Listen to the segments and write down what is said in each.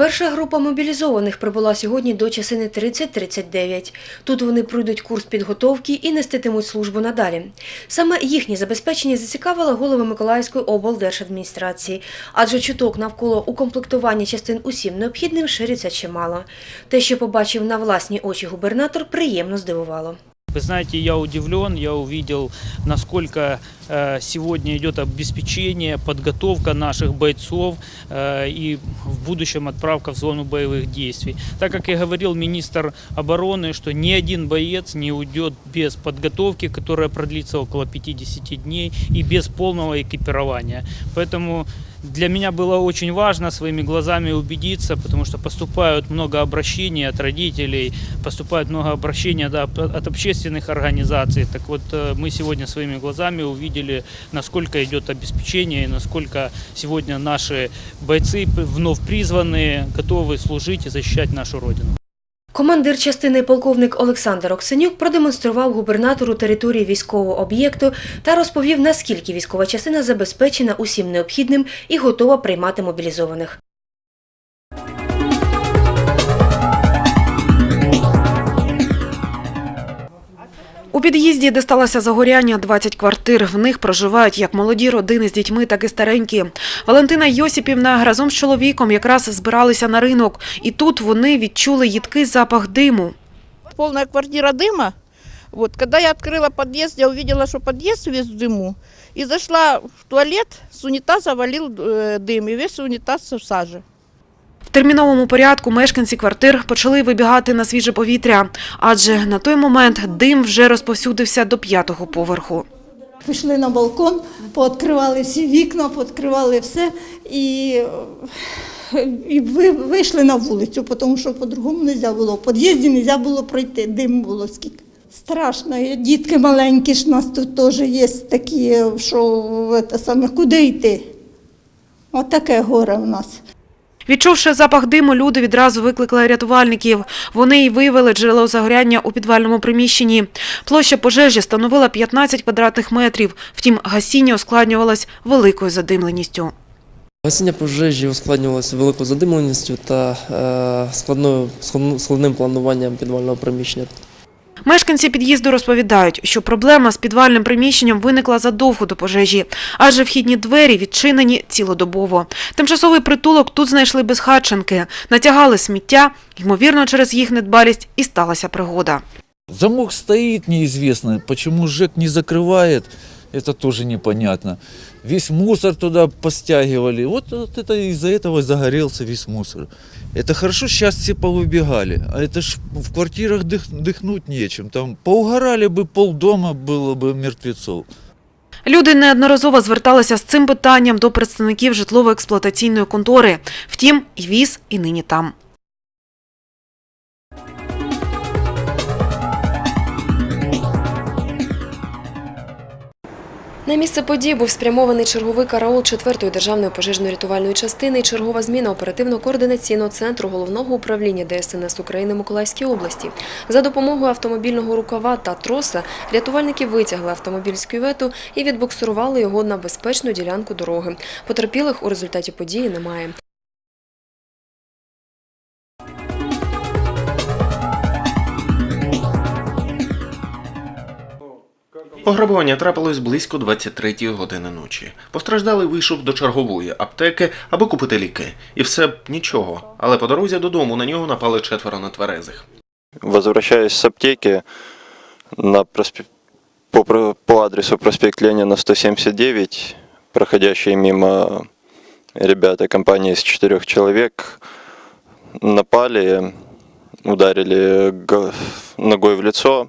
Перша група мобілізованих прибула сьогодні до часини 30-39. Тут вони пройдуть курс підготовки і неститимуть службу надалі. Саме їхнє забезпечення зацікавило голови Миколаївської облдержадміністрації, адже чуток навколо укомплектування частин усім необхідним шириться чимало. Те, що побачив на власні очі губернатор, приємно здивувало. Вы знаете, я удивлен, я увидел, насколько э, сегодня идет обеспечение, подготовка наших бойцов э, и в будущем отправка в зону боевых действий. Так как и говорил министр обороны, что ни один боец не уйдет без подготовки, которая продлится около 50 дней, и без полного экипирования. Поэтому для меня было очень важно своими глазами убедиться, потому что поступают много обращений от родителей, поступает много обращений да, от общественных организаций. Так вот, э, мы сегодня своими глазами увидели, насколько идет обеспечение и насколько сегодня наши бойцы, вновь призванные, готовы служить и защищать нашу Родину. Командир частини полковник Олександр Оксенюк продемонстрував губернатору території військового об'єкту та розповів, наскільки військова частина забезпечена усім необхідним і готова приймати мобілізованих. У під'їзді, де сталося загоряння, 20 квартир. В них проживають як молоді родини з дітьми, так і старенькі. Валентина Йосипівна разом з чоловіком якраз збиралися на ринок. І тут вони відчули їдкий запах диму. полная квартира дыма. Вот, когда я открыла подъезд, я увидела, что подъезд весь в дыму. И зашла в туалет, с унитаза валил э, дым, и весь унитаз в саже. В терміновому порядку мешканці квартир почали вибігати на свіже повітря, адже на той момент дим вже розповсюдився до п'ятого поверху. Пішли на балкон, пооткривали всі вікна, пооткривали все і, і вийшли на вулицю, тому що по-другому не можна було. В під'їзді не можна було пройти, дим було скільки. Страшно, дітки маленькі ж у нас тут теж є такі, що це саме, куди йти? Отаке горе в нас. Відчувши запах диму, люди відразу викликали рятувальників. Вони й виявили джерело загоряння у підвальному приміщенні. Площа пожежі становила 15 квадратних метрів. Втім, гасіння ускладнювалось великою задимленістю. Гасіння пожежі ускладнювалося великою задимленістю та е, складною, складним плануванням підвального приміщення. Мешканці під'їзду розповідають, що проблема з підвальним приміщенням виникла задовго до пожежі, адже вхідні двері відчинені цілодобово. Тимчасовий притулок тут знайшли безхатченки, натягали сміття, ймовірно, через їх недбалість і сталася пригода. Замок стоїть неізвісно, чому ЖЕК не закрывает, это тоже непонятно. Весь мусор туда постягивали, вот, вот это из-за этого загорелся весь мусор. Это хорошо, сейчас все повыбегали, а это ж в квартирах дых, дыхнуть нечем, там поугорали бы полдома, было бы мертвецов. Люди неодноразово зверталися з цим питанням до представників житлово-експлуатаційної контори. Втім, і віз, і нині там. На місце події був спрямований черговий караул 4-ї державної пожежно-рятувальної частини і чергова зміна оперативно-координаційного центру головного управління ДСНС України Миколаївській області. За допомогою автомобільного рукава та троса рятувальники витягли автомобіль з кювету і відбуксирували його на безпечну ділянку дороги. Потерпілих у результаті події немає. Пограбування трапилось близько 23-ї години ночі. Постраждалий вийшов до чергової аптеки, аби купити ліки. І все б нічого. Але по дорозі додому на нього напали четверо нетверезих. Возвращаясь с аптеки на проспе- по, по адресу проспект Ленина 179, проходящие мимо ребята компании из четырех человек напали, ударили го- ногой в лицо,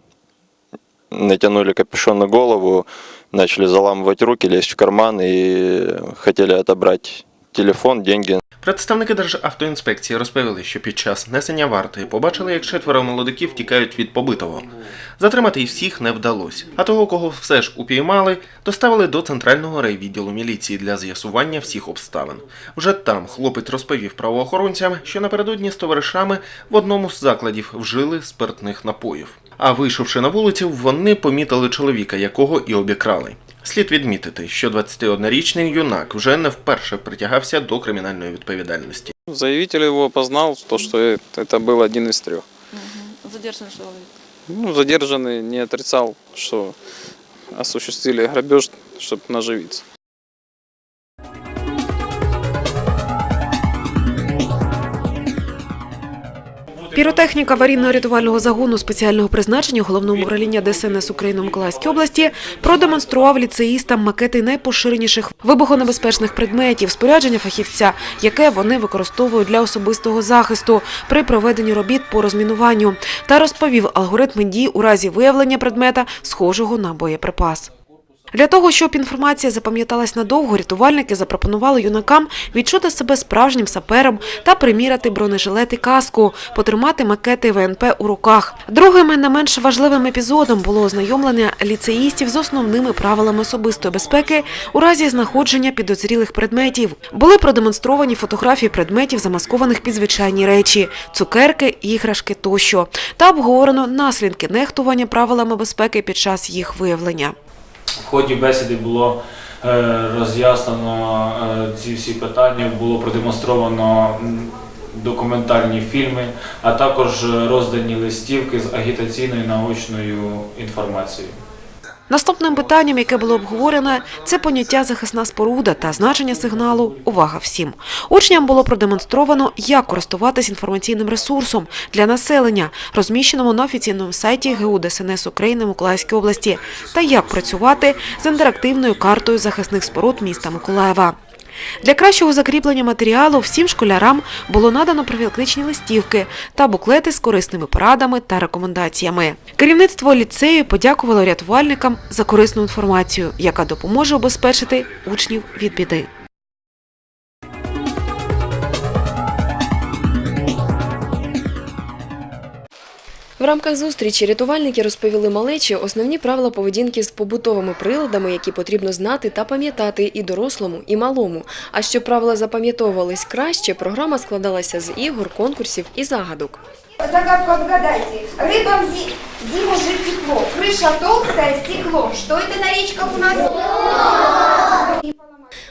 натянули капюшон на голову, начали заламывать руки, лезть в карман и хотели отобрать телефон, деньги, Представники Державтоінспекції розповіли, що під час несення варти побачили, як четверо молодиків тікають від побитого. Затримати їх всіх не вдалося. А того, кого все ж упіймали, доставили до центрального райвідділу міліції для з'ясування всіх обставин. Вже там хлопець розповів правоохоронцям, що напередодні з товаришами в одному з закладів вжили спиртних напоїв. А вийшовши на вулицю, вони помітили чоловіка, якого і обікрали. Слід відмітити, що 21-річний юнак вже не вперше притягався до кримінальної відповідальності. Заявитель его опознал, то, что это, это был один из трех. Задержаний чоловік. Ну, задержанный не отрицал, что осуществили грабеж, чтобы наживиться. Піротехніка аварійно-рятувального загону спеціального призначення головного управління ДСНС України Миколаївській області продемонстрував ліцеїстам макети найпоширеніших вибухонебезпечних предметів, спорядження фахівця, яке вони використовують для особистого захисту при проведенні робіт по розмінуванню, та розповів алгоритми дій у разі виявлення предмета, схожого на боєприпас. Для того, щоб інформація запам'яталась надовго, рятувальники запропонували юнакам відчути себе справжнім сапером та приміряти бронежилет і каску, потримати макети ВНП у руках. Другим і не менш важливим епізодом було ознайомлення ліцеїстів з основними правилами особистої безпеки у разі знаходження підозрілих предметів. Були продемонстровані фотографії предметів, замаскованих під звичайні речі, цукерки, іграшки тощо, та обговорено наслідки нехтування правилами безпеки під час їх виявлення. В ході бесіди було е, роз'яснено е, ці всі питання, було продемонстровано документальні фільми, а також роздані листівки з агітаційною наочною інформацією. Наступним питанням, яке було обговорене, це поняття захисна споруда та значення сигналу «Увага всім». Учням було продемонстровано, як користуватись інформаційним ресурсом для населення, розміщеному на офіційному сайті ГУ ДСНС України Миколаївській області, та як працювати з інтерактивною картою захисних споруд міста Миколаєва. Для кращого закріплення матеріалу всім школярам було надано профілактичні листівки та буклети з корисними порадами та рекомендаціями. Керівництво ліцею подякувало рятувальникам за корисну інформацію, яка допоможе обезпечити учнів від біди. В рамках зустрічі рятувальники розповіли малечі основні правила поведінки з побутовими приладами, які потрібно знати та пам'ятати і дорослому, і малому. А щоб правила запам'ятовувались краще, програма складалася з ігор, конкурсів і загадок. Загадку отгадайте. Рыбам зи- зиму жить тепло. Крыша толстая, стекло. Что это на речках у нас?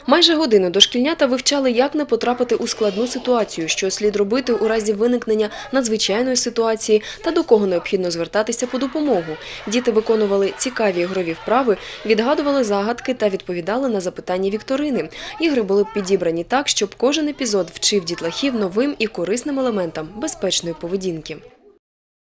Майже годину дошкільнята вивчали, як не потрапити у складну ситуацію, що слід робити у разі виникнення надзвичайної ситуації та до кого необхідно звертатися по допомогу. Діти виконували цікаві ігрові вправи, відгадували загадки та відповідали на запитання вікторини. Ігри були підібрані так, щоб кожен епізод вчив дітлахів новим і корисним елементам безпечної поведінки.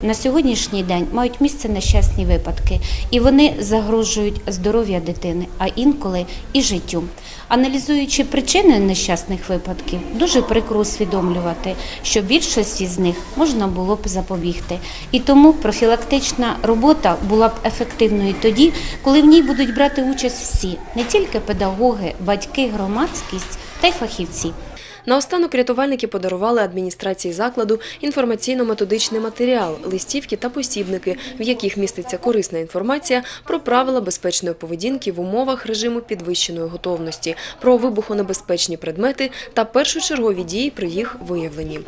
На сьогоднішній день мають місце нещасні випадки, і вони загрожують здоров'я дитини, а інколи і життю. Аналізуючи причини нещасних випадків, дуже прикро усвідомлювати, що більшості з них можна було б запобігти. І тому профілактична робота була б ефективною тоді, коли в ній будуть брати участь всі, не тільки педагоги, батьки, громадськість та й фахівці. Наостанок рятувальники подарували адміністрації закладу інформаційно-методичний матеріал, листівки та посібники, в яких міститься корисна інформація про правила безпечної поведінки в умовах режиму підвищеної готовності, про вибухонебезпечні предмети та першочергові дії при їх виявленні.